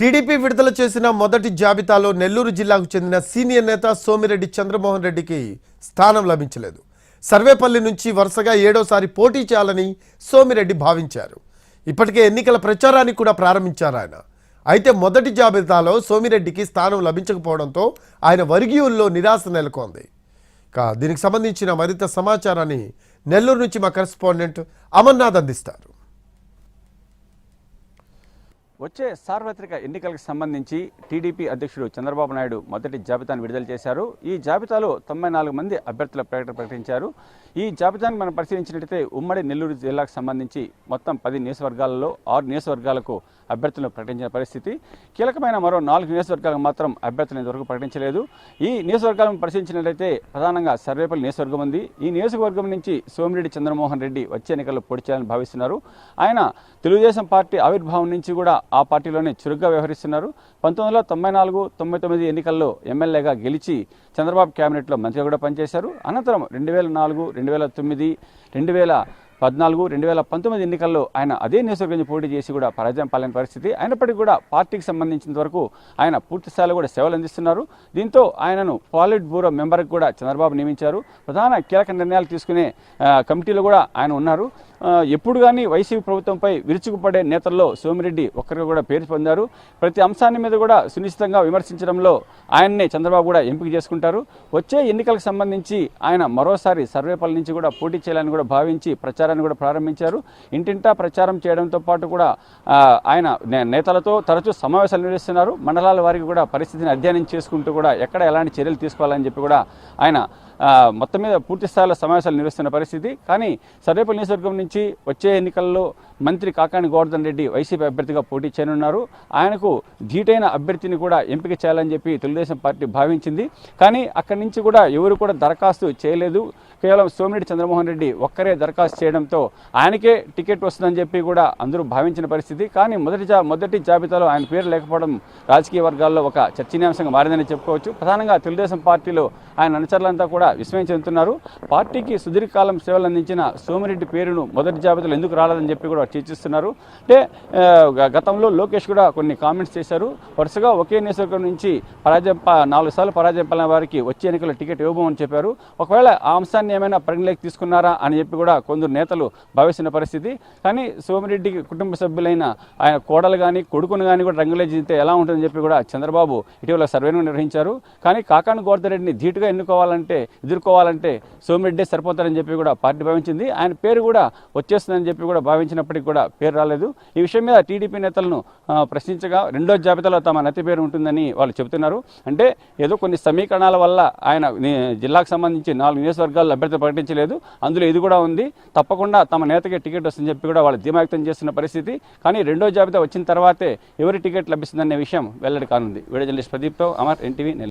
TDP విడుదల చేసిన మొదటి జాబితాలో నెల్లూరు జిల్లాకు చెందిన సీనియర్ నేత సోమిరెడ్డి చంద్రమోహన్ రెడ్డికి స్థానం లభించలేదు. సర్వేపల్లి నుంచి వరుసగా ఏడోసారి పోటీ చేయాలని సోమిరెడ్డి భావించారు. ఇప్పటికే ఎన్నికల ప్రచారాన్ని కూడా ప్రారంభించారు ఆయన. అయితే మొదటి జాబితాలో సోమిరెడ్డికి స్థానం లభించకపోవడంతో ఆయన వర్గీయుల్లో నిరాశ నెలకొంది. దీనికి సంబంధించిన మరింత సమాచారాన్ని నెల్లూరు నుంచి మా కరెస్పాండెంట్ అమర్నాథ్ అందిస్తారు. వచ్చే సార్వత్రిక ఎన్నికలకు సంబంధించి టీడీపీ అధ్యక్షుడు చంద్రబాబు నాయుడు మొదటి జాబితాను విడుదల చేశారు. ఈ జాబితాలో తొంభై నాలుగు మంది అభ్యర్థుల ప్రకటన ప్రకటించారు. ఈ జాబితాను మనం పరిశీలించినట్లయితే ఉమ్మడి నెల్లూరు జిల్లాకు సంబంధించి మొత్తం పది నియోజకవర్గాలలో ఆరు నియోజకవర్గాలకు అభ్యర్థులను ప్రకటించిన పరిస్థితి. కీలకమైన మరో నాలుగు నియోజకవర్గాలకు మాత్రం అభ్యర్థులను ఇంతవరకు ప్రకటించలేదు. ఈ నియోజకవర్గాలను పరిశీలించినట్లయితే ప్రధానంగా సర్వేపల్లి నియోజకవర్గం ఉంది. ఈ నియోజకవర్గం నుంచి సోమిరెడ్డి చంద్రమోహన్ రెడ్డి వచ్చే ఎన్నికల్లో పోటీ చేయాలని భావిస్తున్నారు. ఆయన తెలుగుదేశం పార్టీ ఆవిర్భావం నుంచి కూడా ఆ పార్టీలోనే చురుగ్గా వ్యవహరిస్తున్నారు. పంతొమ్మిది వందల తొంభై నాలుగు తొంభై తొమ్మిది ఎన్నికల్లో ఎమ్మెల్యేగా గెలిచి చంద్రబాబు కేబినెట్లో మంత్రిగా కూడా పనిచేశారు. అనంతరం రెండు వేల నాలుగు రెండు వేల తొమ్మిది రెండు వేల పద్నాలుగు రెండు వేల పంతొమ్మిది ఎన్నికల్లో ఆయన అదే నియోజకవర్గం పోటీ చేసి కూడా పరాజయం పాలైన పరిస్థితి. అయినప్పటికీ కూడా పార్టీకి సంబంధించినంత వరకు ఆయన పూర్తి స్థాయిలో కూడా సేవలు అందిస్తున్నారు. దీంతో ఆయనను పాలిట్ బ్యూరో మెంబర్కి కూడా చంద్రబాబు నియమించారు. ప్రధాన కీలక నిర్ణయాలు తీసుకునే కమిటీలో కూడా ఆయన ఉన్నారు. ఎప్పుడు కానీ వైసీపీ ప్రభుత్వంపై విరుచుకుపడే నేతల్లో సోమిరెడ్డి ఒక్కరికి కూడా పేరు పొందారు. ప్రతి అంశాన్ని మీద కూడా సునిశ్చితంగా విమర్శించడంలో ఆయన్నే చంద్రబాబు కూడా ఎంపిక చేసుకుంటారు. వచ్చే ఎన్నికలకు సంబంధించి ఆయన మరోసారి సర్వేపల్లి నుంచి కూడా పోటీ చేయాలని కూడా భావించి ప్రచారాన్ని కూడా ప్రారంభించారు. ఇంటింటా ప్రచారం చేయడంతో పాటు కూడా ఆయన నే- నేతలతో తరచూ సమావేశాలు నిర్వహిస్తున్నారు. మండలాల వారికి కూడా పరిస్థితిని అధ్యయనం చేసుకుంటూ కూడా ఎక్కడ ఎలాంటి చర్యలు తీసుకోవాలని చెప్పి కూడా ఆయన మొత్తం మీద పూర్తి స్థాయిలో సమావేశాలు నిర్వహిస్తున్న పరిస్థితి. కానీ సర్వేపల్లి నియోజకవర్గం నుంచి వచ్చే ఎన్నికల్లో మంత్రి కాకాని గోవర్ధన్ రెడ్డి వైసీపీ అభ్యర్థిగా పోటీ చేయనున్నారు. ఆయనకు ధీటైన అభ్యర్థిని కూడా ఎంపిక చేయాలని చెప్పి తెలుగుదేశం పార్టీ భావించింది. కానీ అక్కడి నుంచి కూడా ఎవరు కూడా దరఖాస్తు చేయలేదు. కేవలం సోమిరెడ్డి చంద్రమోహన్ రెడ్డి ఒక్కరే దరఖాస్తు చేయడంతో ఆయనకే టికెట్ వస్తుందని చెప్పి కూడా అందరూ భావించిన పరిస్థితి. కానీ మొదటి జా మొదటి జాబితాలో ఆయన పేరు లేకపోవడం రాజకీయ వర్గాల్లో ఒక చర్చనీయాంశంగా మారిందని చెప్పుకోవచ్చు. ప్రధానంగా తెలుగుదేశం పార్టీలో ఆయన అనుచరులంతా కూడా విస్మయం చెందుతున్నారు. పార్టీకి సుదీర్ఘకాలం సేవలు అందించిన సోమిరెడ్డి పేరును మొదటి జాబితాలో ఎందుకు రాలేదని చెప్పి కూడా చర్చిస్తున్నారు. అంటే గతంలో లోకేష్ కూడా కొన్ని కామెంట్స్ చేశారు. వరుసగా ఒకే నియోజకవర్గం నుంచి పరాజయం నాలుగు సార్లు పరాజయం పాలన వారికి వచ్చే ఎన్నికల టికెట్ ఇవ్వబోమని చెప్పారు. ఒకవేళ ఆ అంశాన్ని ఏమైనా పరిగణలోకి తీసుకున్నారా అని చెప్పి కూడా కొందరు నేతలు భావిస్తున్న పరిస్థితి. కానీ సోమిరెడ్డి కుటుంబ సభ్యులైన ఆయన కోడలు కానీ కొడుకును కానీ కూడా రంగులేజితే ఎలా ఉంటుందని చెప్పి కూడా చంద్రబాబు ఇటీవల సర్వేను నిర్వహించారు. కానీ కాకాని గోవర్ధరెడ్డిని ధీటుగా ఎన్నుకోవాలంటే ఎదుర్కోవాలంటే సోమిరెడ్డి సరిపోతారని చెప్పి కూడా పార్టీ భావించింది. ఆయన పేరు కూడా వచ్చేస్తుందని చెప్పి కూడా భావించినప్పటికీ కూడా పేరు రాలేదు. ఈ విషయం మీద టీడీపీ నేతలను ప్రశ్నించగా రెండో జాబితాలో తమ నతి పేరు ఉంటుందని వాళ్ళు చెబుతున్నారు. అంటే ఏదో కొన్ని సమీకరణాల వల్ల ఆయన జిల్లాకు సంబంధించి నాలుగు నియోజకవర్గాల్లో అభ్యర్థి ప్రకటించలేదు. అందులో ఇది కూడా ఉంది. తప్పకుండా తమ నేతకి టికెట్ వస్తుందని చెప్పి కూడా వాళ్ళు ధీమా వ్యక్తం చేస్తున్న పరిస్థితి. కానీ రెండో జాబితా వచ్చిన తర్వాతే ఎవరి టికెట్ లభిస్తుందనే విషయం వెల్లడి కానుంది. వీడియో జర్నలిస్ట్ ప్రదీప్తో అమర్ ఎన్టీవీ